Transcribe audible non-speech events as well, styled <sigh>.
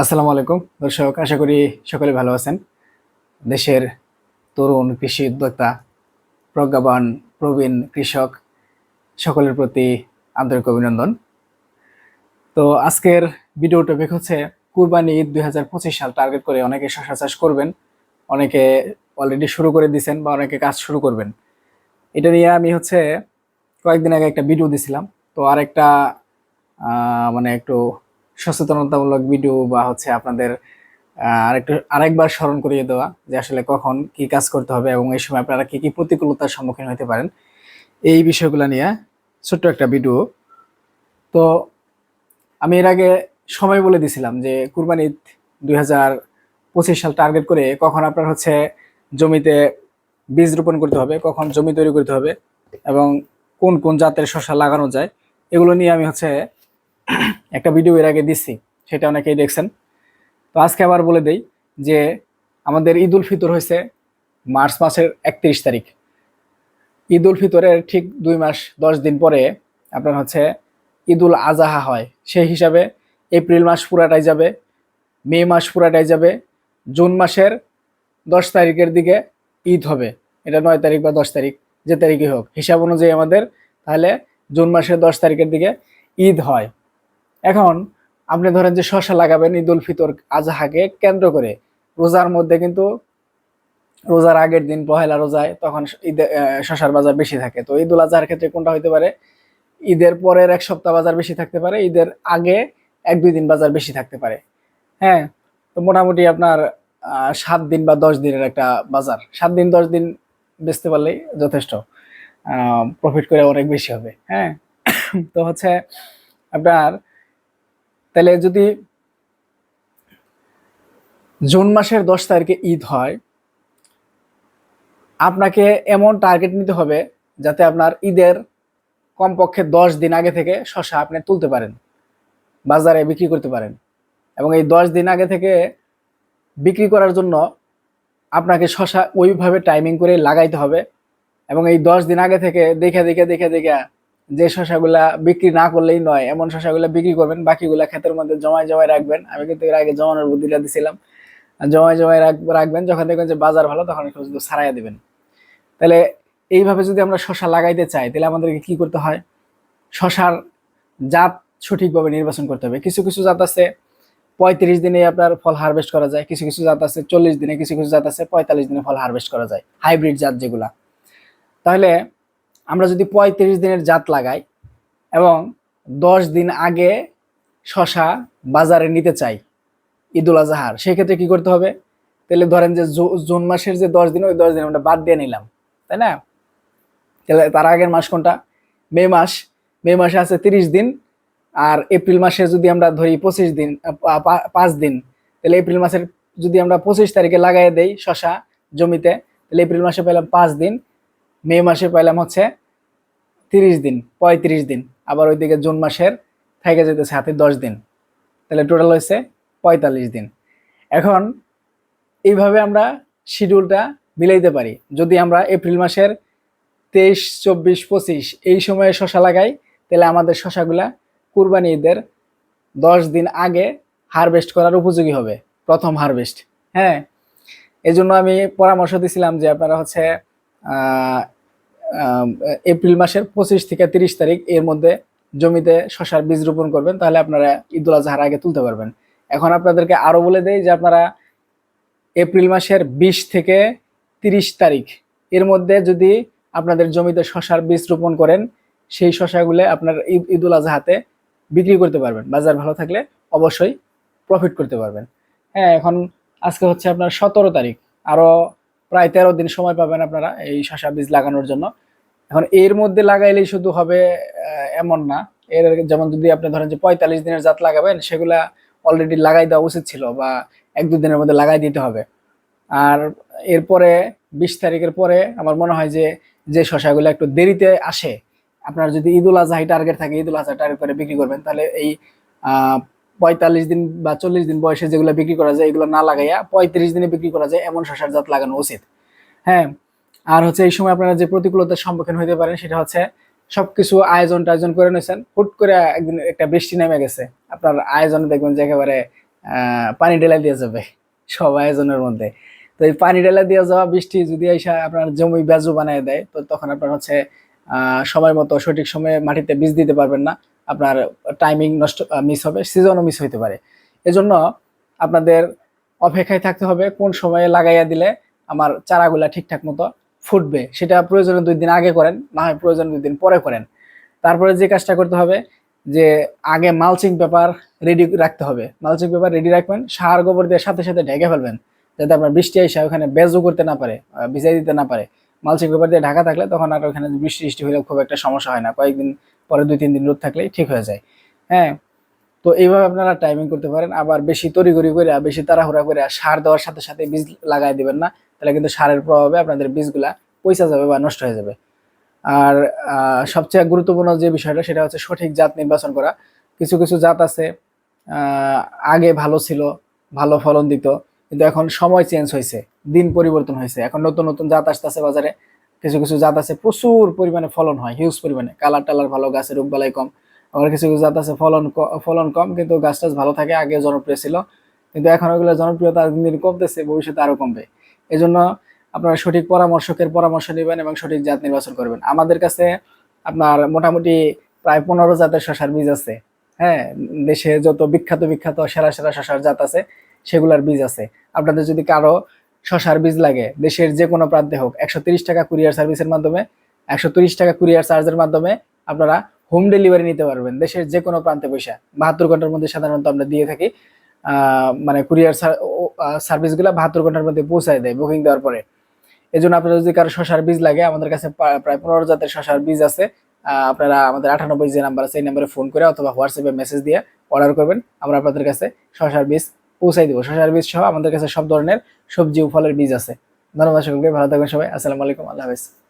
আসসালামু আলাইকুম। দর্শক আশা করি সকলে ভালো আছেন। দেশের তরুণ কৃষি উদ্যোক্তা প্রজ্ঞাবান প্রবীণ কৃষক সকলের প্রতি আন্তরিক অভিনন্দন। তো আজকের ভিডিও টপিক হচ্ছে কুরবানি ঈদ দুই হাজার পঁচিশ সাল টার্গেট করে অনেকে শশা চাষ করবেন অনেকে অলরেডি শুরু করে দিয়েছেন বা অনেকে কাজ শুরু করবেন। এটা নিয়ে আমি হচ্ছে কয়েকদিন আগে একটা ভিডিও দিছিলাম। তো আরেকটা আহ, মানে একটু সচেতনতামূলক ভিডিও বা হচ্ছে আপনাদের আরেকটু, আরেকবার স্মরণ করিয়ে দেওয়া যে আসলে কখন কি কাজ করতে হবে এবং এই সময় আপনারা কি কি প্রতিকূলতার সম্মুখীন হতে পারেন, এই বিষয়গুলো নিয়ে ছোট্ট একটা ভিডিও। তো আমি এর আগে সময় বলে দিছিলাম যে কুরবানি ঈদ দুই হাজার পঁচিশ সাল টার্গেট করে কখন আপনার হচ্ছে জমিতে বীজ রোপণ করতে হবে, কখন জমি তৈরি করতে হবে এবং কোন কোন জাতের শস্য লাগানো যায়, এগুলো নিয়ে আমি হচ্ছে <clears throat> একটা ভিডিও এর আগে দিচ্ছি সেটা অনেকেই দেখছেন। তো আজকে আবার বলে দেই যে, আমাদের ঈদ উল ফিতর হয়েছে মার্চ মাসের একত্রিশ তারিখ। ঈদ উল ফিতরের ঠিক দুই মাস, দশ দিন পরে আপনার হচ্ছে ঈদ উল আজাহা হয়। সেই হিসাবে এপ্রিল মাস পুরাটাই যাবে, মে মাস পুরাটাই যাবে, জুন মাসের দশ তারিখের দিকে ঈদ হবে। এটা নয় তারিখ বা দশ তারিখ, যে তারিখই হোক। হিসাব অনুযায়ী আমাদের তাহলে জুন মাসের দশ তারিখের দিকে ঈদ হয়। এখন আপনি ধরেন যে শশা লাগাবেন ঈদ উল ফিতর আজহাকে কেন্দ্র করে। রোজার মধ্যে কিন্তু রোজার আগের দিন পহেলা রোজায় তখন ঈদ শশার বাজার বেশি থাকে। তো ঈদ উল আজহার ক্ষেত্রে কোনটা হতে পারে? ঈদের পরের এক সপ্তাহ বাজার বেশি থাকতে পারে, ঈদের আগে এক দুই দিন বাজার বেশি থাকতে পারে। হ্যাঁ তো মোটামুটি আপনার সাত দিন বা দশ দিনের একটা বাজার। সাত দিন, দশ দিন বেচতে পারলেই যথেষ্ট। প্রফিট করে অনেক বেশি হবে। হ্যাঁ তো হচ্ছে আপনার তাহলে যদি জুন মাসের দশ তারিখে ঈদ হয়, আপনাকে এমন টার্গেট নিতে হবে যাতে আপনার ঈদের কমপক্ষে দশ দিন আগে থেকে শশা আপনি তুলতে পারেন, বাজারে বিক্রি করতে পারেন এবং এই দশ দিন আগে থেকে বিক্রি করার জন্য আপনাকে শশা ওইভাবে টাইমিং করে লাগাইতে হবে এবং এই দশ দিন আগে থেকে দেখে দেখে দেখে দেখে যে শশাগুলা বিক্রি না করলেই নয়, এমন শশাগুলা বিক্রি করবেন, বাকিগুলা ক্ষেতের মধ্যে জমায় জমায় রাখবেন। আমি কিন্তু এর আগে জমানোর বুদ্ধিটা দিছিলাম। জমায় জমায় রাখ- রাখবেন, যখন দেখবেন যে বাজার ভালো, তখন শুধু ছাড়াইয়া দিবেন। তাহলে এইভাবে যদি আমরা শশা লাগাইতে চাই, তাহলে আমাদেরকে কি করতে হয়? শশার জাত সঠিকভাবে নির্বাচন করতে হবে। কিছু কিছু জাত আছে, পঁয়ত্রিশ দিনে আপনার ফল হারভেস্ট করা যায়। কিছু কিছু জাত আছে, চল্লিশ দিনে, কিছু কিছু জাত আছে, পঁয়তাল্লিশ দিনে ফল হারভেস্ট করা যায়। হাইব্রিড জাত যেগুলা। তাহলে আমরা যদি পঁয়ত্রিশ দিনের জাত লাগাই এবং দশ দিন আগে শশা বাজারে নিতে চাই ঈদুল আজহার, সেক্ষেত্রে কি করতে হবে? তাহলে ধরেন যে জুন মাসের যে দশ দিন, ওই দশ দিন আমরা বাদ দিয়ে নিলাম, তাই না? তাহলে তার আগের মাস কোনটা? মে মাস। মে মাসে আছে তিরিশ দিন আর এপ্রিল মাসে যদি আমরা ধরি পঁচিশ দিন পাঁচ দিন, তাহলে এপ্রিল মাসের যদি আমরা পঁচিশ তারিখে লাগাই দেই শশা জমিতে, তাহলে এপ্রিল মাসে পেলাম পাঁচ দিন। মে মাসে পাইলাম হচ্ছে তিরিশ দিন, পঁয়ত্রিশ দিন। আবার ওইদিকে জুন মাসের থেকে যেতেছে হাতে দশ দিন। তাহলে টোটাল হয়েছে পঁয়তাল্লিশ দিন। এখন এইভাবে আমরা শিডিউলটা মিলাইতে পারি। যদি আমরা এপ্রিল মাসের তেইশ, চব্বিশ, পঁচিশ এই সময়ে শশা লাগাই, তাহলে আমাদের শশাগুলা কুরবানি ঈদের দশ দিন আগে হারভেস্ট করার উপযোগী হবে, প্রথম হারভেস্ট হ্যাঁ? এই জন্য আমি পরামর্শ দিছিলাম যে আপনারা হচ্ছে এপ্রিল মাসের পঁচিশ থেকে তিরিশ তারিখ এর মধ্যে জমিতে শশার বীজ রোপণ করবেন, তাহলে আপনারা ঈদুল আজহার আগে তুলতে পারবেন। এখন আপনাদেরকে আরও বলে দেয় যে আপনারা এপ্রিল মাসের বিশ থেকে তিরিশ তারিখ এর মধ্যে যদি আপনাদের জমিতে শশার বীজ রোপণ করেন, সেই শশাগুলো আপনার ঈদ, ঈদুল আজহাতে বিক্রি করতে পারবেন। বাজার ভালো থাকলে অবশ্যই প্রফিট করতে পারবেন। হ্যাঁ এখন আজকে হচ্ছে আপনার সতেরো তারিখ। আরও প্রায় তেরো দিন সময় পাবেন আপনারা এই শশা বীজ লাগানোর জন্য। এখন এর মধ্যে লাগাইলেই শুধু হবে এমন না। এর যেমন যদি আপনি ধরেন যে পঁয়তাল্লিশ দিনের জাত লাগাবেন, সেগুলা অলরেডি লাগাই দেওয়া উচিত ছিল বা এক দু দিনের মধ্যে লাগাই দিতে হবে। আর এরপরে বিশ তারিখের পরে আমার মনে হয় যে যে শশাগুলো একটু দেরিতে আসে, আপনার যদি ঈদুল আজহাই টার্গেট থাকে ঈদুল আজহা টার্গেট করে বিক্রি করবেন, তাহলে এই পঁয়তাল্লিশ দিন বা চল্লিশ দিন বয়সে যেগুলো বিক্রি করা যায়, এগুলো না লাগাইয়া পঁয়ত্রিশ দিনে বিক্রি করা যায়, এমন শশার জাত লাগানো উচিত। হ্যাঁ আর হচ্ছে এই সময় আপনারা যে প্রতিকূলতার সম্মুখীন হইতে পারেন, সেটা হচ্ছে সবকিছু আয়োজন টায়োজন করে নিয়েছেন হুট করে একদিন একটা বৃষ্টি নেমে গেছে, আপনার আয়োজনে দেখবেন যে একেবারে পানি ঢেলা দিয়ে যাবে, সব আয়োজনের মধ্যে। তো এই পানি ঢেলা দিয়ে যাওয়া, বৃষ্টি যদি এসে আপনার জমি বেজু বানিয়ে দেয়, তো তখন আপনার হচ্ছে সময় মতো সঠিক সময়ে মাটিতে বীজ দিতে পারবেন না, আপনার টাইমিং নষ্ট মিস হবে সিজনও মিস হইতে পারে। এজন্য আপনাদের অপেক্ষায় থাকতে হবে, কোন সময়ে লাগাইয়া দিলে আমার চারাগুলা ঠিকঠাক মতো ফুটবে, সেটা প্রয়োজনে দুই দিন আগে করেন, না হয় প্রয়োজন দুই দিন পরে করেন। তারপরে যে কাজটা করতে হবে, যে আগে মালচিং পেপার রেডি রাখতে হবে। মালচিং পেপার রেডি রাখবেন, সার গোবর দিয়ে সাথে সাথে ঢেকে ফেলবেন, যাতে আপনার বৃষ্টি এসে ওখানে বেজও করতে না পারে ভিজাই দিতে না পারে। মালচিং পেপার দিয়ে ঢাকা থাকলে তখন আর ওখানে বৃষ্টি বৃষ্টি হলে খুব একটা সমস্যা হয় না। কয়েকদিন পরে দুই, তিন দিন রোদ থাকলেই ঠিক হয়ে যায়। হ্যাঁ তো এইভাবে আপনারা টাইমিং করতে পারেন। আবার বেশি তড়িঘড়ি করে, বেশি তাড়াহুড়া করে সার দেওয়ার সাথে সাথে বীজ লাগাই দিবেন না। তাহলে কিন্তু সারের প্রভাবে আপনাদের বীজগুলা পয়সা যাবে বা নষ্ট হয়ে যাবে। আর সবচেয়ে গুরুত্বপূর্ণ যে বিষয়টা সেটা হচ্ছে সঠিক জাত নির্বাচন করা। কিছু কিছু জাত আছে আগে ভালো ছিল, ভালো ফলন দিত, কিন্তু এখন সময় চেঞ্জ হয়েছে, দিন পরিবর্তন হয়েছে। এখন নতুন নতুন জাত আসতেছে বাজারে। কিছু কিছু জাত আছে, প্রচুর পরিমাণে ফলন হয় হিউজ পরিমাণে। কালার টালার ভালো গাছের রোগবালাই কম। আবার কিছু কিছু জাত আছে, ফলন ফলন কম, কিন্তু গাছ টাছ ভালো থাকে আগে জনপ্রিয় ছিল। কিন্তু এখন ওগুলো জনপ্রিয়তা দিন দিন কমতেছে, ভবিষ্যতে আরও কমবে। এই জন্য আপনারা সঠিক পরামর্শকের পরামর্শ নেবেন এবং সঠিক জাত নির্বাচন করবেন। আমাদের কাছে আপনার মোটামুটি প্রায় পনেরো জাতের শশার বীজ আছে। হ্যাঁ দেশে যত বিখ্যাত বিখ্যাত সেরা সেরা শশার জাত আছে, সেগুলার বীজ আছে। আপনাদের যদি কারও শশার বীজ লাগে, দেশের যে কোনো প্রান্তে হোক, একশো টাকা কুরিয়ার সার্ভিসের মাধ্যমে, একশো টাকা কুরিয়ার চার্জের মাধ্যমে আপনারা হোম ডেলিভারি নিতে পারবেন, দেশের যে কোনো প্রান্তে পয়সা বাহাত্তর ঘণ্টার মধ্যে সাধারণত আমরা দিয়ে থাকি মানে কুরিয়ার সার্ভিসগুলো বাহাত্তর ঘণ্টার মধ্যে পৌঁছায় দেয় বুকিং দেওয়ার পরে। এই জন্য আপনাদের যদি কারও শশার বীজ লাগে, আমাদের কাছে প্রায় পনেরো জাতের শশার বীজ আছে আপনারা আমাদের আটানব্বই যে নাম্বার আছে, এই নাম্বারে ফোন করে অথবা হোয়াটসঅ্যাপে মেসেজ দিয়ে অর্ডার করবেন, আমরা আপনাদের কাছে শশার বীজ পৌঁছাই দিব। শশার বীজ সহ আমাদের কাছে সব ধরনের সবজি ও ফলের বীজ আছে। ধন্যবাদ সকলকে, ভালো থাকবেন সবাই, আসসালামু আলাইকুম, আল্লাহ হাফেজ।